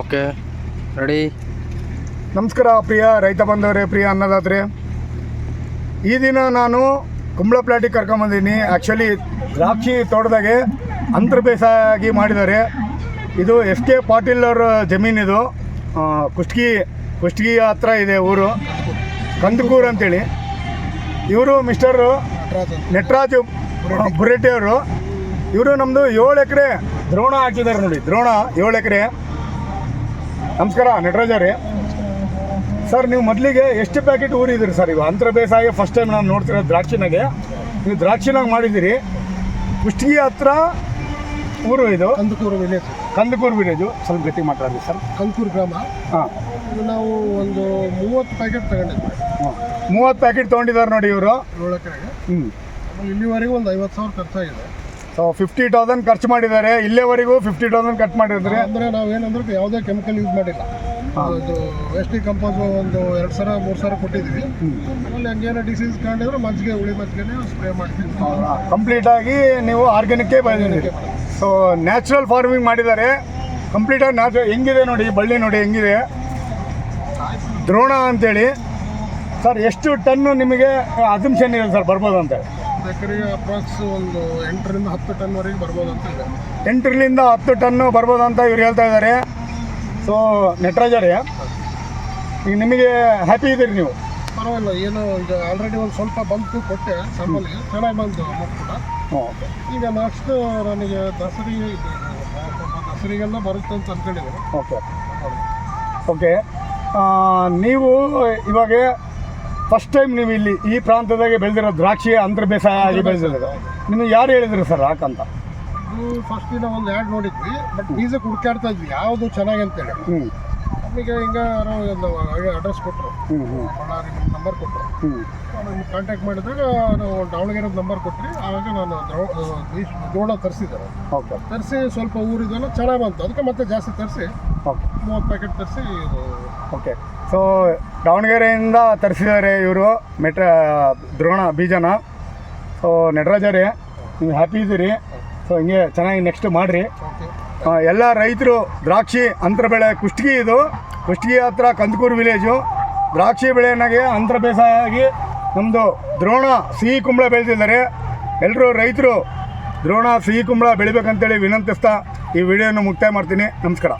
Okay ready ನಮಸ್ಕಾರ ಪ್ರಿಯ ರೈತ ಬಂಧವರೇ, ಪ್ರಿಯ ಅನ್ನದಾತ್ರೆ. ಈ ದಿನ ನಾನು ಕುಂಬಳ ಪ್ಲಾಟಿಗೆ ಕರ್ಕೊಂಬಂದಿದ್ದೀನಿ ಆ್ಯಕ್ಚುಲಿ ದ್ರಾಕ್ಷಿ ತೋಟದಾಗೆ ಅಂತರ ಬೇಸಾಗಿ ಮಾಡಿದ್ದಾರೆ. ಇದು ಎಸ್ ಕೆ ಪಾಟೀಲ್ ಅವರ ಜಮೀನಿದು ಕುಷ್ಟಗಿ ಕುಷ್ಟಗಿ ಹತ್ರ ಇದೆ ಊರು. ಕಂದಕೂರು ಅಂತೇಳಿ. ಇವರು ಮಿಸ್ಟರ್ ನಟರಾಜು ಬುರೆಟ್ಟಿ ಅವರು ಇವರು ನಮ್ಮದು ಏಳು ಎಕರೆ ದ್ರೋಣ ಹಾಕಿದ್ದಾರೆ ನೋಡಿ, ದ್ರೋಣ ಏಳು ಎಕರೆ. ನಮಸ್ಕಾರ ನಟರಾಜ ರೀ ಸರ್ ನೀವು ಮೊದಲಿಗೆ ಎಷ್ಟು ಪ್ಯಾಕೆಟ್ ಊರಿದ್ದೀರಿ ಸರ್ ಇವಾಗ? ಅಂತರ ಬೇಸಾಯ ಫಸ್ಟ್ ಟೈಮ್ ನಾನು ನೋಡ್ತಿರೋ ದ್ರಾಕ್ಷಿನಾಗೆ. ನೀವು ದ್ರಾಕ್ಷಿನಾಗ ಮಾಡಿದ್ದೀರಿ ಕುಷ್ಟಗಿ ಹತ್ರ ಊರು ಇದು? ಕಂದಕೂರು ವಿಲೇಜ್ ಕಂದಕೂರು ವಿಲೇಜು ಸ್ವಲ್ಪ ಗಟ್ಟಿ ಮಾತಾಡಿ ಸರ್. ಕಂದಕೂರು ಗ್ರಾಮ. ಹಾಂ. ನಾವು ಒಂದು ಮೂವತ್ತು ಪ್ಯಾಕೆಟ್ ತಗೊಂಡಿದ್ವಿ. ಮೂವತ್ತು ಪ್ಯಾಕೆಟ್ ತೊಗೊಂಡಿದ್ದಾರೆ ನೋಡಿ ಇವರು. ಏಳು ಎಕರೆಗೆ. ಹ್ಞೂ ಇಲ್ಲಿವರೆಗೂ ಒಂದು ಐವತ್ತು ಸಾವಿರ ಖರ್ಚಾಗಿದೆ. ಸೊ ಫಿಫ್ಟಿ ತೌಸಂಡ್ ಖರ್ಚು ಮಾಡಿದ್ದಾರೆ. ಇಲ್ಲೇವರೆಗೂ ಫಿಫ್ಟಿ ತೌಸಂಡ್ ಕಟ್ ಮಾಡಿದ್ರೆ ಅಂದರೆ ನಾವೇನಂದ್ರೆ ಯಾವುದೇ ಕೆಮಿಕಲ್ ಯೂಸ್ ಮಾಡಿಲ್ಲ. ಅದು ವೇಸ್ಟಿ ಕಂಪೋಸ್ ಒಂದು ಎರಡು ಸಾವಿರ ಮೂರು ಸಾವಿರ ಕೊಟ್ಟಿದ್ವಿ ಆಮೇಲೆ ಹಂಗೇನೋ ಡಿಸೀಸ್ ಕಂಡಿದ್ರೆ ಮಜ್ಜಿಗೆ ಹುಳಿ ಮಜ್ಜಿಗೆನೇ ಸ್ಪ್ರೇ ಮಾಡ್ತೀವಿ. ಕಂಪ್ಲೀಟಾಗಿ ನೀವು ಆರ್ಗ್ಯಾನಿಕ್ಕೇ ಬಂದಿದ್ದೀರಿ. ಸೊ ನ್ಯಾಚುರಲ್ ಫಾರ್ಮಿಂಗ್ ಮಾಡಿದ್ದಾರೆ. ಕಂಪ್ಲೀಟಾಗಿ ನ್ಯಾಚುರಲ್ ಹೆಂಗಿದೆ ನೋಡಿ ಬಳ್ಳಿ ನೋಡಿ ಹೆಂಗಿದೆ? ದ್ರೋಣ ಅಂತೇಳಿ. ಸರ್ ಎಷ್ಟು ಟನ್ನು ನಿಮಗೆ ಅಸಂಪ್ಷನ್ ಇದೆ ಸರ್ ಬರ್ಬೋದು ಅಂತ ಒಂದು ಎಕರೆಗೆ ಅಪ್ರಾಕ್ಸ್ ಒಂದು ಎಂಟರಿಂದ ಹತ್ತು ಟನ್ವರೆಗೆ ಬರ್ಬೋದು ಅಂತ ಇದೆ. ಎಂಟರಿಂದ ಹತ್ತು ಟನ್ನು ಬರ್ಬೋದು ಅಂತ ಇವ್ರು ಹೇಳ್ತಾ ಇದ್ದಾರೆ. ಸೊ ನಟರಾಜರೇ ಈಗ ನಿಮಗೆ ಹ್ಯಾಪಿ ಇದ್ದೀರಿ ನೀವು? ಪರವಾಗಿಲ್ಲ ಏನು ಈಗ ಆಲ್ರೆಡಿ ಒಂದು ಸ್ವಲ್ಪ ಬಂತು ಕೊಟ್ಟೆ ಸಾಮಾನ್ಯ ಚೆನ್ನಾಗಿ ಬಂತು ಅಮೌಂಟ್ ಕೂಡ. ಓಕೆ ಈಗ ನೆಕ್ಸ್ಟ್ ನನಗೆ ದಸರಿಗೆ ದಸರಿಗೆಲ್ಲ ಬರುತ್ತೆ ಅಂತ ಅನ್ಕೊಂಡಿದ್ದೀನಿ. ಓಕೆ. ಓಕೆ. ನೀವು ಇವಾಗ ಫಸ್ಟ್ ಟೈಮ್ ನೀವು ಇಲ್ಲಿ ಈ ಪ್ರಾಂತದಾಗೆ ಬೆಳೆದಿರೋ ದ್ರಾಕ್ಷಿ ಅಂತರ ಬೇಸಾಯ ಆಗಿ ಬೆಳೆದಿರೋದು. ನಿಮಗೆ ಯಾರು ಹೇಳಿದ್ರು ಸರ್ ಹಾಕಂತ? ಫಸ್ಟ್ ದಿನ ಒಂದು ಆ್ಯಡ್ ನೋಡಿದ್ವಿ ಬಟ್ ಬೀಜಕ್ಕೆ ಹುಡುಕಾಡ್ತಾ ಇದ್ವಿ ಯಾವುದು ಚೆನ್ನಾಗಿ ಅಂತೇಳಿ. ನಮಗೆ ಹಿಂಗೆ ಅಡ್ರೆಸ್ ಕೊಟ್ಟರು ನಿಮ್ಮ ನಂಬರ್ ಕೊಟ್ಟರು ನಿಮ್ಗೆ ಕಾಂಟ್ಯಾಕ್ಟ್ ಮಾಡಿದಾಗ ನಾವು ದಾವಣಗೆರೆ ನಂಬರ್ ಕೊಟ್ಟರೆ ಆವಾಗ ನಾನು ದ್ರೋಣ ತರಿಸಿದ್ದೆ. ತರಿಸಿ ಸ್ವಲ್ಪ ಊರಿದೆಲ್ಲ ಚೆನ್ನಾಗಿ ಬಂತು. ಅದಕ್ಕೆ ಮತ್ತೆ ಜಾಸ್ತಿ ತರಿಸಿ ಮೂವತ್ತು ಪ್ಯಾಕೆಟ್ ತರಿಸಿ ಓಕೆ. ಸೊ ದಾವಣಗೆರೆಯಿಂದ ತರಿಸಿದ್ದಾರೆ ಇವರು ಮೆಟ್ರ, ದ್ರೋಣ ಬೀಜನ. ಸೊ ನಟರಾಜರೇ, ನೀವು ಹ್ಯಾಪಿ ಇದ್ದೀರಿ. ಸೊ ಹಿಂಗೆ ಚೆನ್ನಾಗಿ ನೆಕ್ಸ್ಟ್ ಮಾಡಿರಿ. ಎಲ್ಲ ರೈತರು, ದ್ರಾಕ್ಷಿ ಅಂತರ ಬೆಳೆ ಕುಷ್ಟಗಿ ಇದು. ಕುಷ್ಟಗಿ ಹತ್ರ ಕಂದಕೂರು ವಿಲೇಜು ದ್ರಾಕ್ಷಿ ಬೆಳೆನಾಗೆ ಅಂತರ ಬೇಸಾಯ ಆಗಿ ನಮ್ಮದು ದ್ರೋಣ ಸಿಹಿ ಕುಂಬಳ ಬೆಳೆದಿದ್ದಾರೆ. ಎಲ್ಲರೂ ರೈತರು, ದ್ರೋಣ ಸಿಹಿ ಕುಂಬಳ ಬೆಳಿಬೇಕಂತೇಳಿ ವಿನಂತಿಸ್ತಾ ಈ ವಿಡಿಯೋನ ಮುಕ್ತಾಯ ಮಾಡ್ತೀನಿ. ನಮಸ್ಕಾರ.